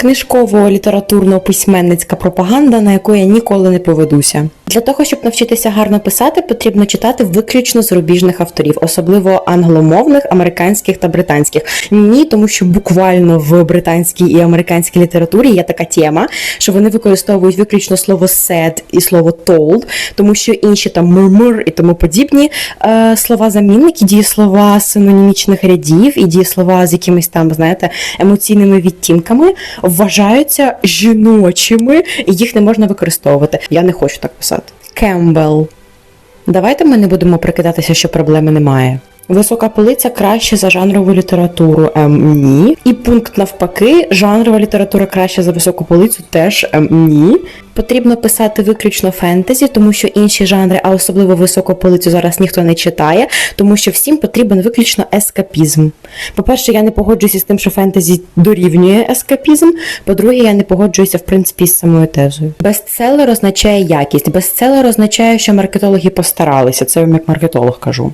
Книжково-літературно-письменницька пропаганда, на яку я ніколи не поведуся. Для того, щоб навчитися гарно писати, потрібно читати виключно зарубіжних авторів, особливо англомовних, американських та британських. Ні, тому що буквально в британській і американській літературі є така тема, що вони використовують виключно слово said і слово told, тому що інші там murmur і тому подібні е, слова замінники, дієслова синонімічних рядів і дієслова з якимись там, знаєте, емоційними відтінками вважаються жіночими, і їх не можна використовувати. Я не хочу так писати. Кембл. Давайте ми не будемо прикидатися, що проблеми немає. Висока полиця краще за жанрову літературу. Ем, ні. І пункт навпаки, жанрова література краще за високу полицю теж ем, ні. Потрібно писати виключно фентезі, тому що інші жанри, а особливо високу полицю зараз ніхто не читає, тому що всім потрібен виключно ескапізм. По-перше, я не погоджуюся з тим, що фентезі дорівнює ескапізм. По-друге, я не погоджуюся в принципі з самою тезою. Бестселер означає якість. Бестселер означає, що маркетологи постаралися. Це я як маркетолог кажу.